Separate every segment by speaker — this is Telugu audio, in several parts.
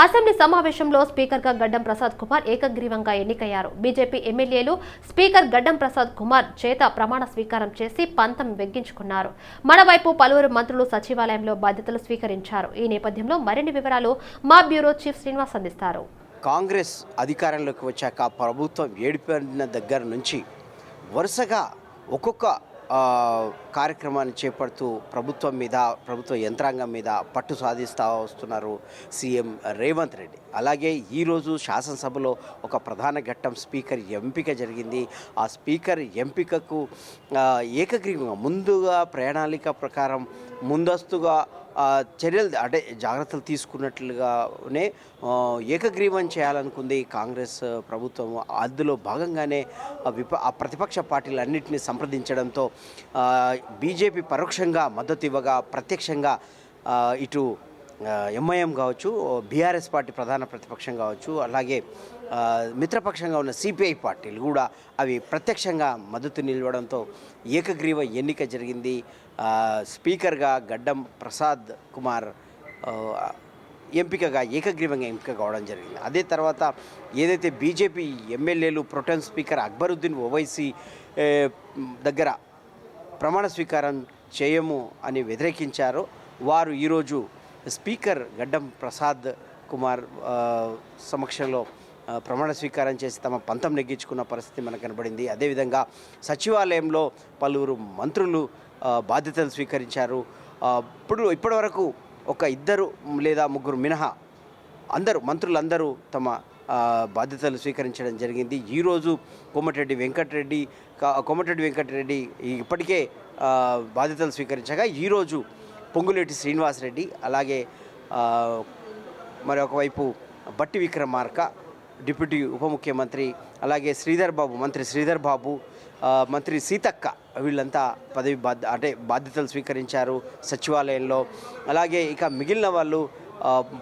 Speaker 1: అసెంబ్లీ సమావేశంలో స్పీకర్గా గడ్డం ప్రసాద్ కుమార్ ఏకగ్రీవంగా ఎన్నికయ్యారు. బీజేపీ ఎమ్మెల్యేలు స్పీకర్ గడ్డం ప్రసాద్ కుమార్ చేత ప్రమాణ స్వీకారం చేసి పంతం వెగ్గించుకున్నారు. మరోవైపు పలువురు మంత్రులు సచివాలయంలో బాధ్యతలు స్వీకరించారు. ఈ నేపథ్యంలో మరిన్ని వివరాలు మా బ్యూరో చీఫ్ శ్రీనివాస్ అందిస్తారు.
Speaker 2: కాంగ్రెస్ అధికారంలోకి వచ్చాక ప్రభుత్వం ఏడిపోయిన దగ్గర నుంచి వరుసగా ఒక్కొక్క కార్యక్రమాన్ని చేపడుతూ ప్రభుత్వం మీద ప్రభుత్వ యంత్రాంగం మీద పట్టు సాధిస్తూ వస్తున్నారు సీఎం రేవంత్ రెడ్డి. అలాగే ఈరోజు శాసనసభలో ఒక ప్రధాన ఘట్టం స్పీకర్ ఎంపిక జరిగింది. ఆ స్పీకర్ ఎంపికకు ఏకగ్రీవంగా ముందుగా ప్రణాళిక ప్రకారం ముందస్తుగా చర్యలు అంటే జాగ్రత్తలు తీసుకున్నట్లుగానే ఏకగ్రీవం చేయాలనుకుంది కాంగ్రెస్ ప్రభుత్వం. అందులో భాగంగానే ఆ విప ఆ ప్రతిపక్ష పార్టీలన్నింటినీ సంప్రదించడంతో బీజేపీ పరోక్షంగా మద్దతు ఇవ్వగా ప్రత్యక్షంగా ఇటు ఎంఐఎం కావచ్చు బీఆర్ఎస్ పార్టీ ప్రధాన ప్రతిపక్షం కావచ్చు అలాగే మిత్రపక్షంగా ఉన్న సిపిఐ పార్టీలు కూడా అవి ప్రత్యక్షంగా మద్దతు నిలవడంతో ఏకగ్రీవ ఎన్నిక జరిగింది. స్పీకర్గా గడ్డం ప్రసాద్ కుమార్ ఎంపికగా ఏకగ్రీవంగా ఎంపిక కావడం జరిగింది. అదే తర్వాత ఏదైతే బీజేపీ ఎమ్మెల్యేలు ప్రొటెన్ స్పీకర్ అక్బరుద్దీన్ ఓవైసీ దగ్గర ప్రమాణ స్వీకారం చేయము అని వ్యతిరేకించారో వారు ఈరోజు స్పీకర్ గడ్డం ప్రసాద్ కుమార్ సమక్షంలో ప్రమాణ స్వీకారం చేసి తమ పంతం నెగ్గించుకున్న పరిస్థితి మనకు కనబడింది. అదేవిధంగా సచివాలయంలో పలువురు మంత్రులు బాధ్యతలు స్వీకరించారు. ఇప్పుడు ఇప్పటివరకు ఒక ఇద్దరు లేదా ముగ్గురు మినహా అందరూ మంత్రులందరూ తమ బాధ్యతలు స్వీకరించడం జరిగింది. ఈరోజు కోమటిరెడ్డి వెంకటరెడ్డి కా- కోమటిరెడ్డి వెంకటరెడ్డి ఇప్పటికే బాధ్యతలు స్వీకరించగా ఈరోజు పొంగులేటి శ్రీనివాసరెడ్డి అలాగే మరి ఒకవైపు బట్టి విక్రమార్క డిప్యూటీ ఉప ముఖ్యమంత్రి అలాగే శ్రీధర్ బాబు మంత్రి శ్రీధర్ బాబు మంత్రి సీతక్క వీళ్ళంతా పదవి బాధ్య అంటే బాధ్యతలు స్వీకరించారు సచివాలయంలో. అలాగే ఇక మిగిలిన వాళ్ళు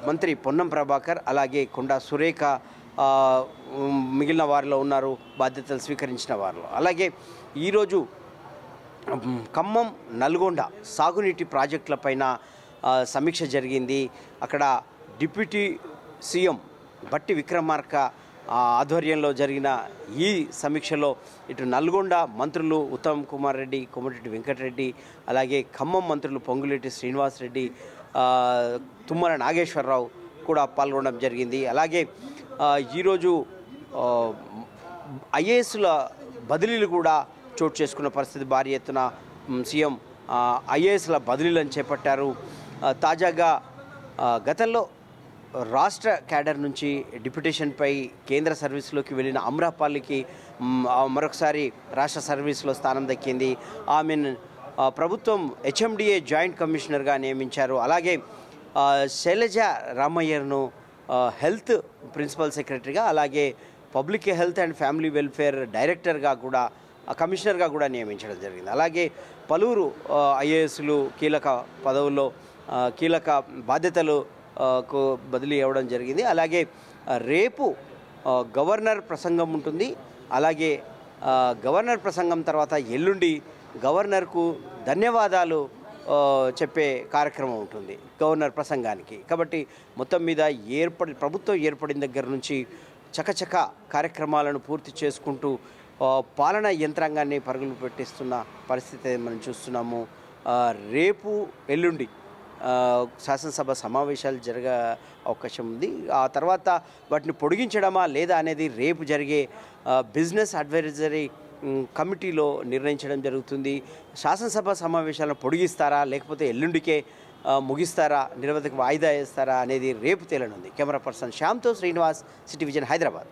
Speaker 2: మంత్రి పొన్నం ప్రభాకర్ అలాగే కొండా సురేఖ మిగిలిన వారిలో ఉన్నారు బాధ్యతలు స్వీకరించిన వారిలో. అలాగే ఈరోజు ఖమ్మం నల్గొండ సాగునీటి ప్రాజెక్టులపైన సమీక్ష జరిగింది. అక్కడ డిప్యూటీ సీఎం బట్టి విక్రమార్క ఆధ్వర్యంలో జరిగిన ఈ సమీక్షలో ఇటు నల్గొండ మంత్రులు ఉత్తమ్ కుమార్ రెడ్డి కోమటిరెడ్డి వెంకటరెడ్డి అలాగే ఖమ్మం మంత్రులు పొంగులేటి శ్రీనివాసరెడ్డి రెడ్డి తుమ్మల నాగేశ్వరరావు కూడా పాల్గొనడం జరిగింది. అలాగే ఈరోజు ఐఏఎస్ల బదిలీలు కూడా చోటు చేసుకున్న పరిస్థితి భారీ ఎత్తున సీఎం ఐఏఎస్ల బదిలీలను చేపట్టారు. తాజాగా గతంలో రాష్ట్ర క్యాడర్ నుంచి డిప్యుటేషన్పై కేంద్ర సర్వీస్లోకి వెళ్ళిన అమ్రాపాల్లికి మరొకసారి రాష్ట్ర సర్వీస్లో స్థానం దక్కింది. ఆమెను ప్రభుత్వం హెచ్ఎండిఏ జాయింట్ కమిషనర్గా నియమించారు. అలాగే శైలజ రామయ్యర్ను హెల్త్ ప్రిన్సిపల్ సెక్రటరీగా అలాగే public health and family welfare డైరెక్టర్గా కూడా కమిషనర్గా కూడా నియమించడం జరిగింది. అలాగే పలువురు ఐఏఎస్లు కీలక పదవుల్లో కీలక బాధ్యతలు కు బదిలీ అవ్వడం జరిగింది. అలాగే రేపు గవర్నర్ ప్రసంగం ఉంటుంది. అలాగే గవర్నర్ ప్రసంగం తర్వాత ఎల్లుండి గవర్నర్కు ధన్యవాదాలు చెప్పే కార్యక్రమం ఉంటుంది గవర్నర్ ప్రసంగానికి. కాబట్టి మొత్తం మీద ఏర్పడి ప్రభుత్వం ఏర్పడిన దగ్గర నుంచి చకచక కార్యక్రమాలను పూర్తి చేసుకుంటూ పాలన యంత్రాంగాన్ని పరుగులు పెట్టిస్తున్న పరిస్థితి మనం చూస్తున్నాము. రేపు ఎల్లుండి శాసనసభ సమావేశాలు జరగ అవకాశం ఉంది. ఆ తర్వాత వాటిని పొడిగించడమా లేదా అనేది రేపు జరిగే బిజినెస్ అడ్వైజరీ కమిటీలో నిర్ణయించడం జరుగుతుంది. శాసనసభ సమావేశాలను పొడిగిస్తారా లేకపోతే ఎల్లుండికే ముగిస్తారా నిరవధికి వాయిదా వేస్తారా అనేది రేపు తేలనుంది. కెమెరా పర్సన్ శ్యామ్తో శ్రీనివాస్ సిటీ విజన్ హైదరాబాద్.